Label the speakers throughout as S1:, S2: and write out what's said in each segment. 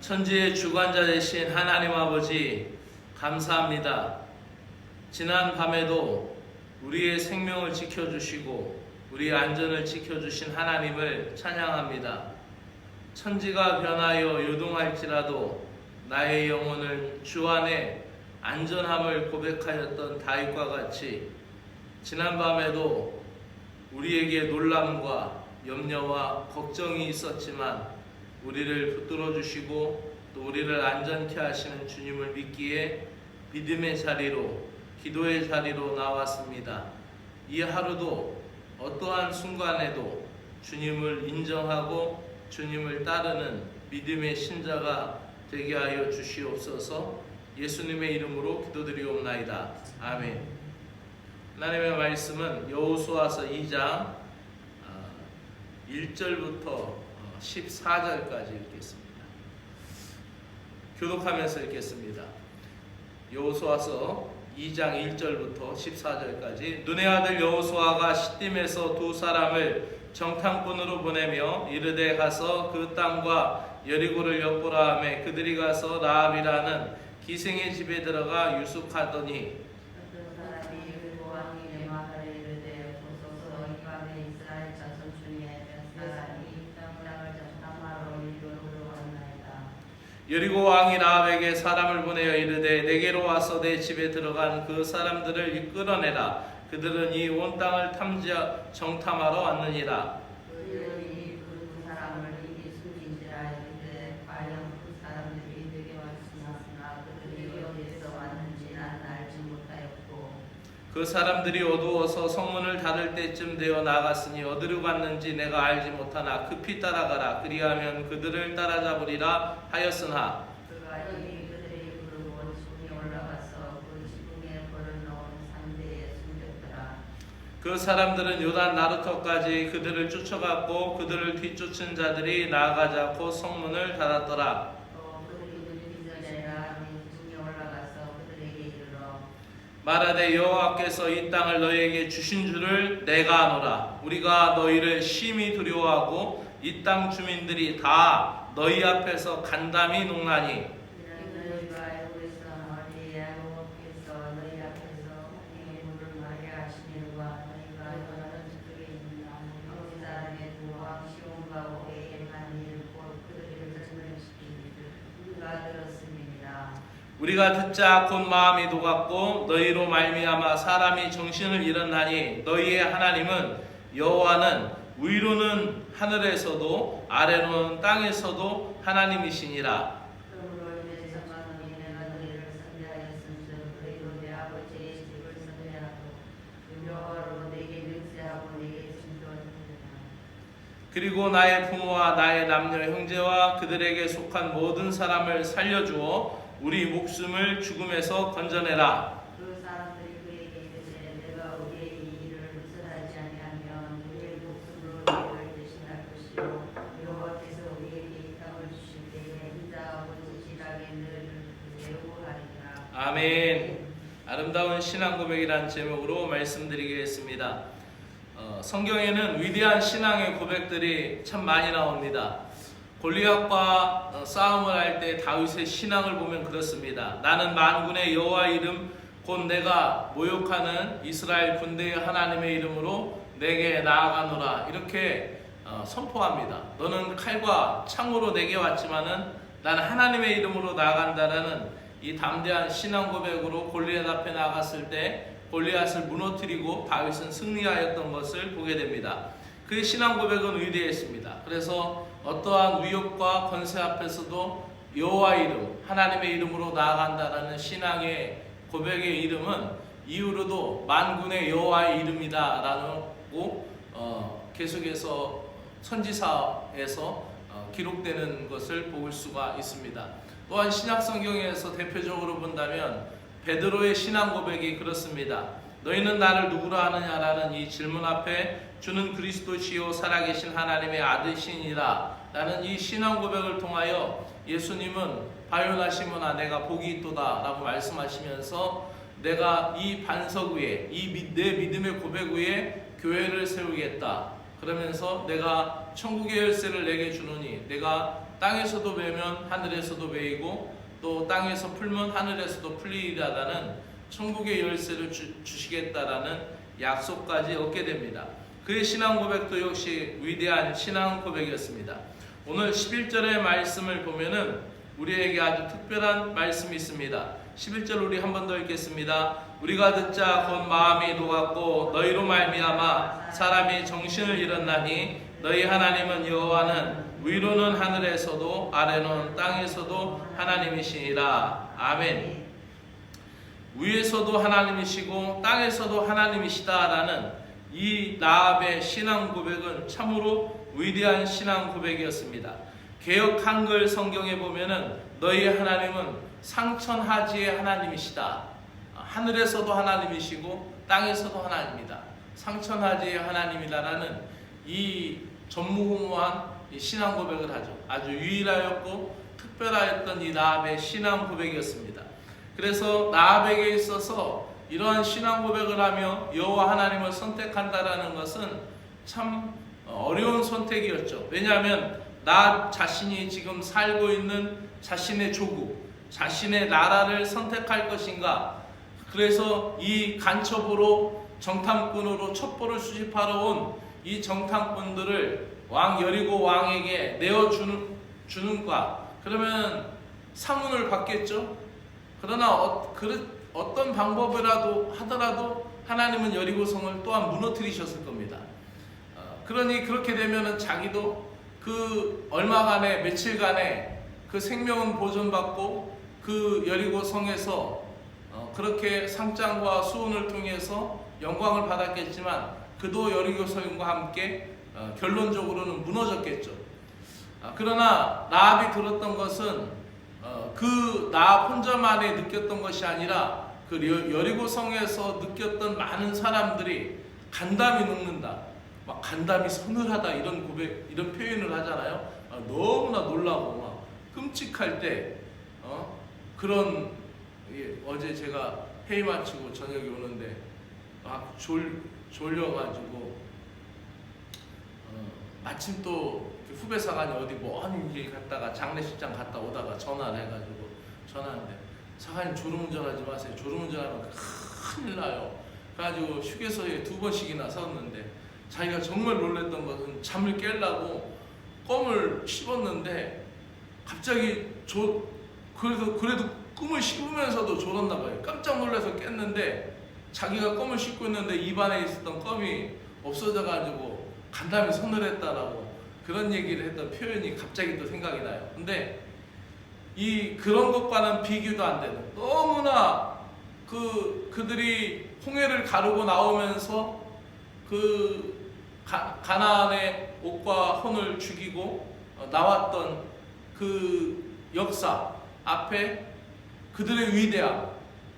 S1: 천지의 주관자 되신 하나님 아버지 감사합니다. 지난 밤에도 우리의 생명을 지켜주시고 우리의 안전을 지켜주신 하나님을 찬양합니다. 천지가 변하여 요동할지라도 나의 영혼을 주 안에 안전함을 고백하였던 다윗과 같이 지난 밤에도 우리에게 놀람과 염려와 걱정이 있었지만 우리를 붙들어 주시고 또 우리를 안전케 하시는 주님을 믿기에 믿음의 자리로 기도의 자리로 나왔습니다. 이 하루도 어떠한 순간에도 주님을 인정하고 주님을 따르는 믿음의 신자가 되게 하여 주시옵소서. 예수님의 이름으로 기도드리옵나이다. 아멘. 하나님의 말씀은 여호수아서 2장 1절부터 14절까지 읽겠습니다. 교독하면서 읽겠습니다. 여호수아서 2장 1절부터 14절까지 눈의 아들 여호수아가 시딤에서 두 사람을 정탐꾼으로 보내며 이르되 가서 그 땅과 여리고를 엿보라 하매 그들이 가서 라합이라는 기생의 집에 들어가 유숙하더니
S2: 어떤 사람이 그리고 왕이 내 마다에 이르되 보소서 이 밤에 이스라엘 자손 중에 몇 사람이 이 땅을 정탐하러 이리로 왔나이다.
S1: 여리고 왕이 라합에게 사람을 보내어 이르되 내게로 와서 내 집에 들어간 그 사람들을 이끌어내라. 그들은 이 온 땅을 탐지 정탐하러 왔느니라
S2: 그들이 그두 사람을 이미 숨긴지라 이르되 과연 그 사람들이 내게 말씀하으나 그들이 어디에서 왔는지 나는 알지 못하였고
S1: 그 사람들이 어두워서 성문을 닫을 때쯤 되어 나갔으니 어디로 갔는지 내가 알지 못하나 급히 따라가라 그리하면 그들을 따라잡으리라 하였으나
S2: 그. 그
S1: 사람들은 요단 나루터까지 그들을 쫓아갔고 그들을 뒤쫓은 자들이 나아가자 곧 성문을 닫았더라
S2: 또 그들이 늦기 전에 라함이 지붕에 올라가서 그들에게 이르러
S1: 말하되 여호와께서 이 땅을 너희에게 주신 줄을 내가 아노라. 우리가 너희를 심히 두려워하고 이 땅 주민들이 다 너희 앞에서 간담이 농나니
S2: 이는 너희가 알고 있어 어디 여호와께서 너희 앞에서 홍해의 물을 마게 하시니와 너희가 너는 저쪽에 있는 아모리 사람의 두왕 시온과 오게에 한일곧 그들을 전멸시키니 우리가 들었음이니라.
S1: 우리가 듣자 곧 마음이 녹았고 너희로 말미암아 사람이 정신을 잃었나니 너희의 하나님은 여호와는 위로는 하늘에서도 아래로는 땅에서도 하나님이시니라. 그리고 나의 부모와 나의 남녀 형제와 그들에게 속한 모든 사람을 살려주어 우리 목숨을 죽음에서 건져내라.
S2: 그 사람들이 그에게 이르되 내가 우리의 이 일을 묵살하지 아니하면 우리의 목숨으로 너희를 대신할 것이요. 여호와께서 우리에게 이 땅을 주실 때에 인자하고 지질하게 너희를 세우고 하리라.
S1: 아멘. 아름다운 신앙 고백이란 제목으로 말씀드리겠습니다. 어, 성경에는 위대한 신앙의 고백들이 참 많이 나옵니다 골리앗과 어, 싸움을 할 때 다윗의 신앙을 보면 그렇습니다. 나는 만군의 여호와 이름 곧 내가 모욕하는 이스라엘 군대의 하나님의 이름으로 내게 나아가노라 이렇게 어, 선포합니다. 너는 칼과 창으로 내게 왔지만은 나는 하나님의 이름으로 나아간다라는 이 담대한 신앙 고백으로 골리앗 앞에 나갔을 때 골리앗을 무너뜨리고 다윗은 승리하였던 것을 보게 됩니다. 그 신앙 고백은 위대했습니다. 그래서 어떠한 위협과 권세 앞에서도 여호와 이름, 하나님의 이름으로 나아간다라는 신앙의 고백의 이름은 이후로도 만군의 여호와의 이름이다라고 어, 계속해서 선지사에서 어, 기록되는 것을 볼 수가 있습니다. 또한 신약 성경에서 대표적으로 본다면 베드로의 신앙 고백이 그렇습니다. 너희는 나를 누구로 아느냐라는 이 질문 앞에 주는 그리스도시요 살아계신 하나님의 아들이시니라 라는 이 신앙 고백을 통하여 예수님은 바요나 시모나 내가 복이 있도다 라고 말씀하시면서 내가 이 반석 위에 이 내 믿음의 고백 위에 교회를 세우겠다 그러면서 내가 천국의 열쇠를 내게 주노니 내가 땅에서도 매면 하늘에서도 매이고 또 땅에서 풀면 하늘에서도 풀리리라는 천국의 열쇠를 주, 주시겠다라는 약속까지 얻게 됩니다. 그의 신앙 고백도 역시 위대한 신앙 고백이었습니다. 오늘 11절의 말씀을 보면은 우리에게 아주 특별한 말씀이 있습니다. 11절 우리 한 번 더 읽겠습니다. 우리가 듣자 곧 마음이 녹았고 너희로 말미암아 사람이 정신을 잃었나니 너희 하나님은 여호와는 위로는 하늘에서도 아래는 땅에서도 하나님이시니라. 아멘. 위에서도 하나님이시고 땅에서도 하나님이시다라는 이 라합의 신앙 고백은 참으로 위대한 신앙 고백이었습니다. 개혁 한글 성경에 보면은 너희 하나님은 상천하지의 하나님이시다. 하늘에서도 하나님이시고 땅에서도 하나님이다. 상천하지의 하나님이다라는 이 전무후무한 이 신앙 고백을 하죠. 아주 유일하였고 특별하였던 이 라합의 신앙 고백이었습니다. 그래서 라합에게 있어서 이러한 신앙 고백을 하며 여호와 하나님을 선택한다라는 것은 참 어려운 선택이었죠. 왜냐하면 나 자신이 지금 살고 있는 자신의 조국, 자신의 나라를 선택할 것인가? 그래서 이 간첩으로 정탐꾼으로 첩보를 수집하러 온 이 정탐꾼들을 왕 여리고 왕에게 내어 주는 주는가? 그러면 상문을 받겠죠. 그러나 어, 그, 어떤 방법이라도 하더라도 하나님은 여리고성을 또한 무너뜨리셨을 겁니다. 어, 그러니 그렇게 되면은 자기도 그 얼마간의 며칠간의 그 생명은 보존받고 그 여리고성에서 어, 그렇게 상장과 수훈을 통해서 영광을 받았겠지만 그도 여리고성과 함께 어, 결론적으로는 무너졌겠죠. 아, 그러나 라합이 들었던 것은 어, 그 라합 혼자만이 느꼈던 것이 아니라 그 여- 여리고성에서 느꼈던 많은 사람들이 간담이 녹는다. 막 간담이 서늘하다 이런 고백 이런 표현을 하잖아요. 아, 너무나 놀라고 막 끔찍할 때 어? 그런 예, 어제 제가 회의 마치고 저녁에 오는데 막 졸, 졸려가지고 어, 마침 또 후배 사관이 어디 먼 길 갔다가 장례식장 갔다 오다가 전화를 해가지고 전화하는데 사관님 졸음운전하지 마세요. 졸음운전하면 큰일 나요. 그래가지고 휴게소에 두 번씩이나 섰는데 자기가 정말 놀랬던 것은 잠을 깨려고 껌을 씹었는데 갑자기 조 그래도 그래도 꿈을 씹으면서도 졸았나 봐요. 깜짝 놀라서 깼는데 자기가 껌을 씹고 있는데 입안에 있었던 껌이 없어져 가지고 간담이 서늘했다라고 그런 얘기를 했던 표현이 갑자기 또 생각이 나요. 근데 이 그런 것과는 비교도 안 되는 너무나 그 그들이 홍해를 가르고 나오면서 그 가, 가나안의 옥과 혼을 죽이고 어, 나왔던 그 역사 앞에 그들의 위대함,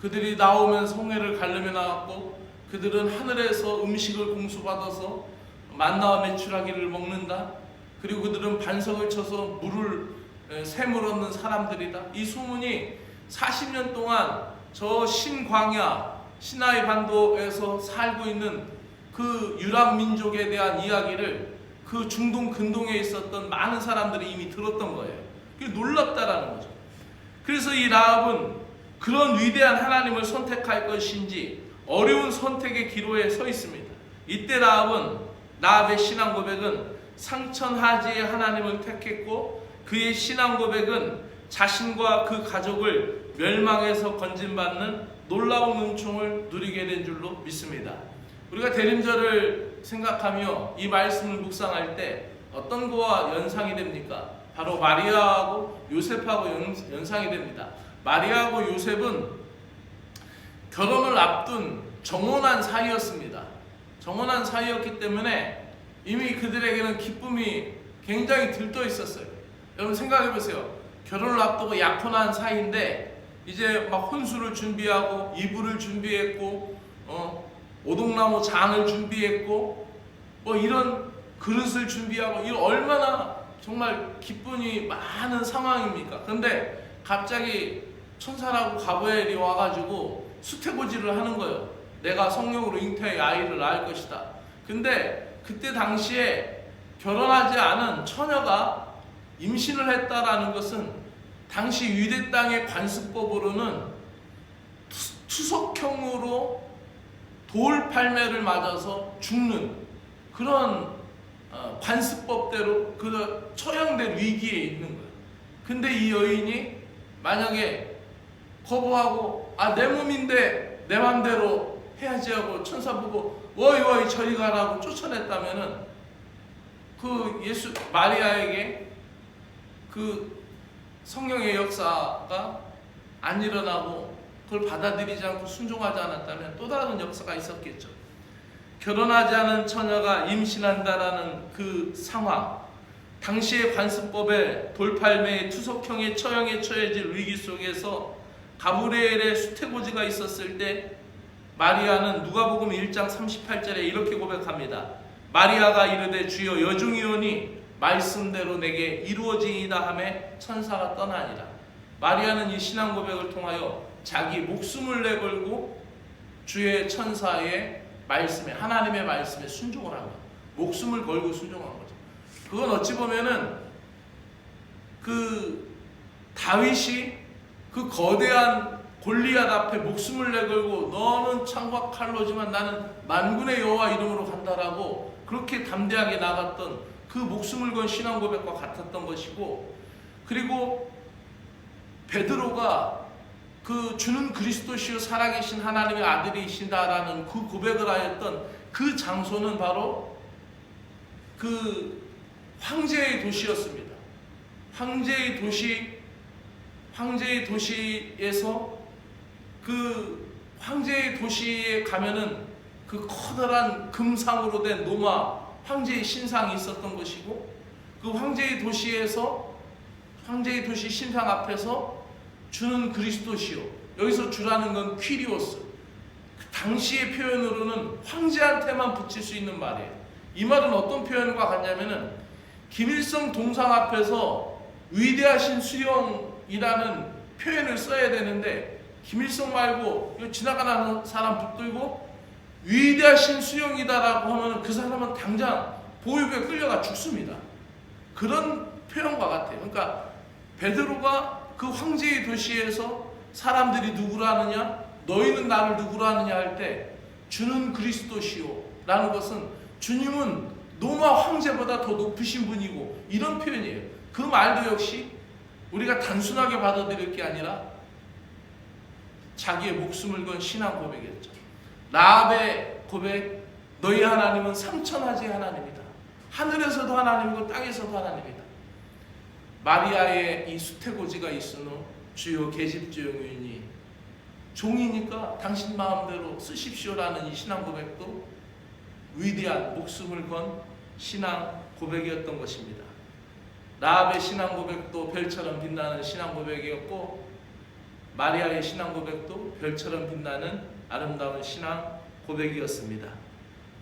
S1: 그들이 나오면서 홍해를 가르며 나왔고 그들은 하늘에서 음식을 공수받아서 만나와 메추라기를 먹는다. 그리고 그들은 반석을 쳐서 물을 에, 샘을 얻는 사람들이다. 이 소문이 40년 동안 저 신광야 시나이 반도에서 살고 있는 그 유랑 민족에 대한 이야기를 그 중동 근동에 있었던 많은 사람들이 이미 들었던 거예요. 그게 놀랍다라는 거죠. 그래서 이 라합은 그런 위대한 하나님을 선택할 것인지 어려운 선택의 기로에 서 있습니다. 이때 라합은 라합의 신앙 고백은 상천하지의 하나님을 택했고 그의 신앙 고백은 자신과 그 가족을 멸망에서 건진받는 놀라운 은총을 누리게 된 줄로 믿습니다. 우리가 대림절을 생각하며 이 말씀을 묵상할 때 어떤 거와 연상이 됩니까? 바로 마리아하고 요셉하고 연, 연상이 됩니다. 마리아하고 요셉은 결혼을 앞둔 정혼한 사이였습니다. 정혼한 사이였기 때문에 이미 그들에게는 기쁨이 굉장히 들떠 있었어요. 여러분 생각해 보세요. 결혼을 앞두고 약혼한 사이인데 이제 막 혼수를 준비하고 이불을 준비했고 어, 오동나무 장을 준비했고 뭐 이런 그릇을 준비하고 이 얼마나 정말 기쁨이 많은 상황입니까? 근데 갑자기 천사라고 가브엘이 와가지고 수태고지를 하는 거예요. 내가 성령으로 잉태의 아이를 낳을 것이다. 근데 그때 당시에 결혼하지 않은 처녀가 임신을 했다라는 것은 당시 유대 땅의 관습법으로는 투- 투석형으로 돌 팔매를 맞아서 죽는 그런 어, 관습법대로 그 처형될 위기에 있는 거예요. 근데 이 여인이 만약에 거부하고 아 내 몸인데 내 맘대로 해야지 하고 천사 보고 워이 워이 저리 가라고 쫓아냈다면은 그 예수 마리아에게 그 성령의 역사가 안 일어나고 그걸 받아들이지 않고 순종하지 않았다면 또 다른 역사가 있었겠죠. 결혼하지 않은 처녀가 임신한다라는 그 상황, 당시의 관습법에 돌팔매의 투석형의 처형에 처해질 위기 속에서 가브리엘의 수태고지가 있었을 때 마리아는 누가복음 1장 38절에 이렇게 고백합니다. 마리아가 이르되 주여 여중이오니 말씀대로 내게 이루어지이다 하매 천사가 떠나니라. 마리아는 이 신앙 고백을 통하여 자기 목숨을 내걸고 주의 천사의 말씀에 하나님의 말씀에 순종을 한 거예요. 목숨을 걸고 순종한 거죠. 그건 어찌 보면은 그 다윗이 그 거대한 골리앗 앞에 목숨을 내걸고 너는 창과 칼로지만 나는 만군의 여호와 이름으로 간다라고 그렇게 담대하게 나갔던 그 목숨을 건 신앙 고백과 같았던 것이고 그리고 베드로가 그 주는 그리스도시요 살아계신 하나님의 아들이신다라는 그 고백을 하였던 그 장소는 바로 그 황제의 도시였습니다. 황제의 도시 황제의 도시에서 그 황제의 도시에 가면은 그 커다란 금상으로 된 노마 황제의 신상이 있었던 것이고 그 황제의 도시에서 황제의 도시 신상 앞에서 주는 그리스도시요. 여기서 주라는 건 퀴리오스. 그 당시의 표현으로는 황제한테만 붙일 수 있는 말이에요. 이 말은 어떤 표현과 같냐면은 김일성 동상 앞에서 위대하신 수령이라는 표현을 써야 되는데 김일성 말고 지나가는 사람 붙들고 위대하신 수령이다라고 하면 그 사람은 당장 보육에 끌려가 죽습니다. 그런 표현과 같아요. 그러니까 베드로가 그 황제의 도시에서 사람들이 누구라 하느냐, 너희는 나를 누구라 하느냐 할 때 주는 그리스도시오라는 것은 주님은 노마 황제보다 더 높으신 분이고 이런 표현이에요. 그 말도 역시 우리가 단순하게 받아들일 게 아니라 자기의 목숨을 건 신앙 고백이었죠. 라합의 고백, 너희 하나님은 삼천하지 하나님이다. 하늘에서도 하나님이고 땅에서도 하나님이다. 마리아의 이 수태고지가 있으노 주요 계집주용이니 종이니까 당신 마음대로 쓰십시오라는 이 신앙 고백도 위대한 목숨을 건 신앙 고백이었던 것입니다. 라합의 신앙 고백도 별처럼 빛나는 신앙 고백이었고 마리아의 신앙 고백도 별처럼 빛나는 아름다운 신앙 고백이었습니다.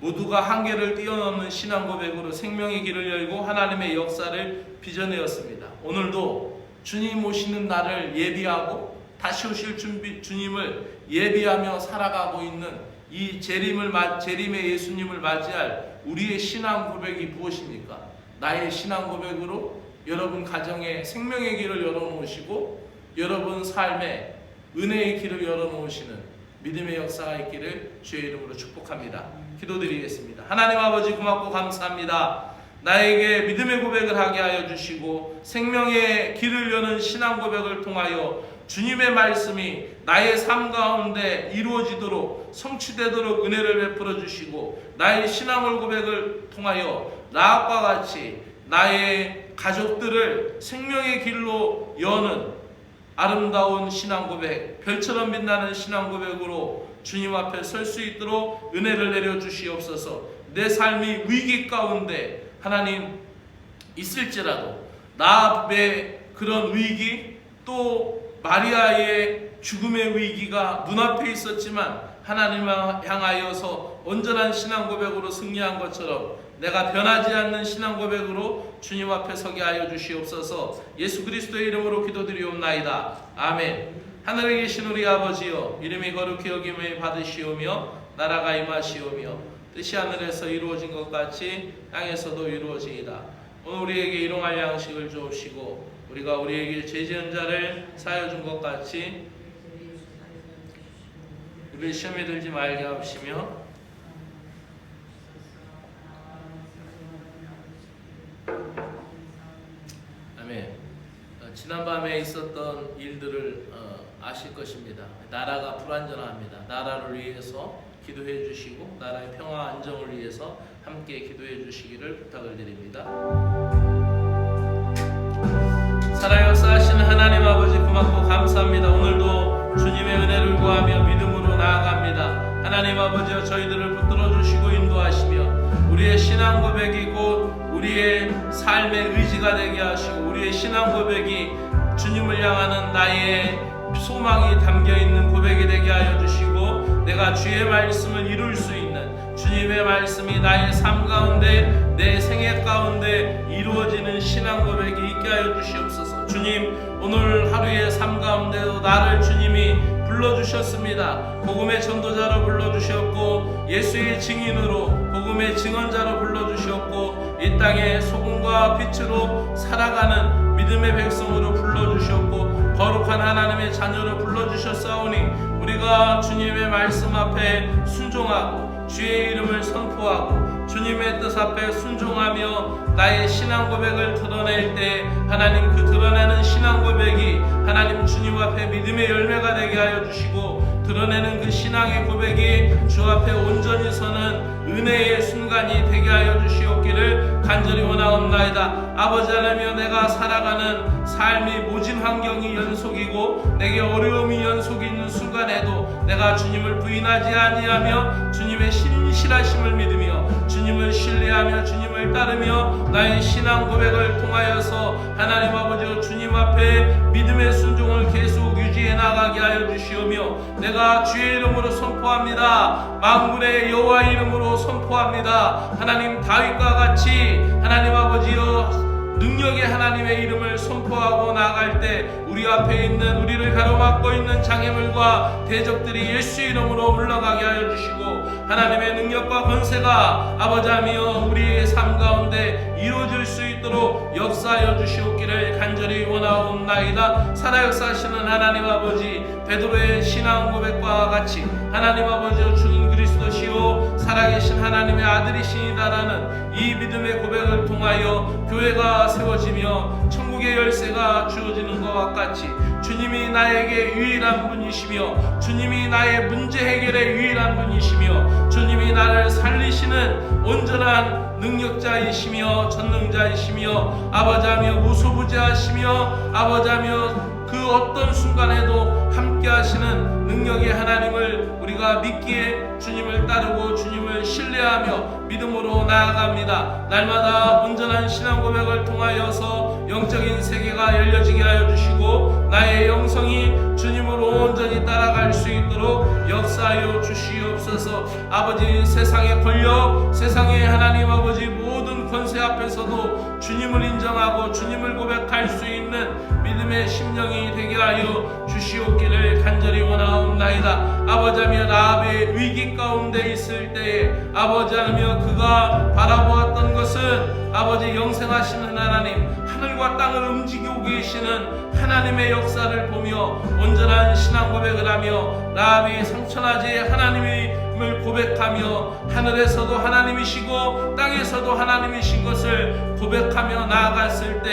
S1: 모두가 한계를 뛰어넘는 신앙 고백으로 생명의 길을 열고 하나님의 역사를 빚어내었습니다. 오늘도 주님 오시는 날을 예비하고 다시 오실 준비 주님을 예비하며 살아가고 있는 이 재림을 맞 재림의 예수님을 맞이할 우리의 신앙 고백이 무엇입니까? 나의 신앙 고백으로 여러분 가정에 생명의 길을 열어놓으시고 여러분 삶에 은혜의 길을 열어놓으시는 믿음의 역사가 있기를 주의 이름으로 축복합니다. 기도드리겠습니다. 하나님 아버지 고맙고 감사합니다. 나에게 믿음의 고백을 하게 하여 주시고 생명의 길을 여는 신앙 고백을 통하여 주님의 말씀이 나의 삶 가운데 이루어지도록 성취되도록 은혜를 베풀어 주시고 나의 신앙을 고백을 통하여 나와 같이 나의 가족들을 생명의 길로 여는 아름다운 신앙 고백, 별처럼 빛나는 신앙 고백으로 주님 앞에 설 수 있도록 은혜를 내려 주시옵소서. 내 삶이 위기 가운데 하나님 있을지라도 나 앞에 그런 위기 또 마리아의 죽음의 위기가 눈앞에 있었지만 하나님을 향하여서 온전한 신앙 고백으로 승리한 것처럼 내가 변하지 않는 신앙 고백으로 주님 앞에 서게 하여 주시옵소서 예수 그리스도의 이름으로 기도드리옵나이다. 아멘. 하늘에 계신 우리 아버지여 이름이 거룩히 여김을 받으시오며 나라가 임하시오며 뜻이 하늘에서 이루어진 것 같이 땅에서도 이루어지이다. 오늘 우리에게 일용할 양식을 주옵시고 우리가 우리에게 죄 지은 자를 사여 준 것 같이 우리 시험에 들지 말게 하옵시며 지난밤에 있었던 일들을 어, 아실 것입니다. 나라가 불안전합니다. 나라를 위해서 기도해 주시고 나라의 평화 안정을 위해서 함께 기도해 주시기를 부탁을 드립니다. 살아 역사하시는 하나님 아버지 고맙고 감사합니다. 오늘도 주님의 은혜를 구하며 믿음으로 나아갑니다. 하나님 아버지여 저희들을 붙들어 주시고 인도하시며 우리의 신앙 고백이 곧 우리의 삶의 의지가 되게 하시고 우리의 신앙 고백이 주님을 향하는 나의 소망이 담겨 있는 고백이 되게 하여 주시고 내가 주의 말씀을 이룰 수 있는 주님의 말씀이 나의 삶 가운데 내 생애 가운데 이루어지는 신앙 고백이 있게 하여 주시옵소서. 주님 오늘 하루의 삶 가운데도 나를 주님이 불러주셨습니다. 복음의 전도자로 불러주셨고 예수의 증인으로 복음의 증언자로 불러주셨고 이 땅에 소금과 빛으로 살아가는 믿음의 백성으로 불러주셨고 거룩한 하나님의 자녀로 불러주셨사오니 우리가 주님의 말씀 앞에 순종하고 주의 이름을 선포하고 주님의 뜻 앞에 순종하며 나의 신앙 고백을 드러낼 때 하나님 그 드러내는 신앙 고백이 하나님 주님 앞에 믿음의 열매가 되게 하여 주시고 드러내는 그 신앙의 고백이 주 앞에 온전히 서는 은혜의 순간이 되게 하여 주시옵기를 간절히 원하옵나이다. 아버지 하나며 내가 살아가는 삶이 모진 환경이 연속이고 내게 어려움이 연속이 있는 순간에도 내가 주님을 부인하지 아니하며 주님의 신실하심을 믿으며 주님을 신뢰하며 주님 을 따르며 나의 신앙 고백을 통하여서 하나님 아버지 주님 앞에 믿음의 순종을 계속 유지해 나가게 하여 주시오며 내가 주의 이름으로 선포합니다. 만군의 여호와 이름으로 선포합니다. 하나님 다윗과 같이 하나님 아버지여 능력의 하나님의 이름을 선포하고 나갈 때 우리 앞에 있는 우리를 가로막고 있는 장애물과 대적들이 예수 이름으로 물러가게 하여 주시고 하나님의 능력과 권세가 아버지하며 우리의 삶 가운데 이루어질 수 있도록 역사하여 주시옵기를 간절히 원하옵나이다. 살아 역사하시는 하나님 아버지 베드로의 신앙 고백과 같이 하나님 아버지 주는 그리스도시요 살아계신 하나님의 아들이시니다라는 이 믿음의 고백을 통하여 교회가 세워지며 천국의 열쇠가 주어지는 것과 같이 주님이 나에게 유일한 분이시며 주님이 나의 문제 해결의 유일한 분이시며 주님이 나를 살리시는 온전한 능력자이시며 전능자이시며 아버지하며 무소부재하시며 아버지하며 그 어떤 순간에도 함께 하시는 능력의 하나님을 우리가 믿기에 주님을 따르고 주님을 신뢰하며 믿음으로 나아갑니다. 날마다 온전한 신앙 고백을 통하여서 영적인 세계가 열려지게 하여 주시고 나의 영성이 주님으로 온전히 따라갈 수 있도록 역사하여 주시옵소서. 아버지 세상의 권력, 세상의 하나님 아버지 모든 권세 앞에서도 주님을 인정하고 주님을 고백할 수 있는 믿음의 심령이 되게 하여 주시옵기를 간절히 원하옵나이다. 아버지하며 라합의 위기 가운데 있을 때에 아버지하며 그가 바라보았던 것은 아버지 영생하시는 하나님 하늘과 땅을 움직이고 계시는 하나님의 역사를 보며 온전한 신앙 고백을 하며 라합이 상천하지 하나님을 고백하며 하늘에서도 하나님이시고 땅에서도 하나님이신 것을 고백하며 나아갔을 때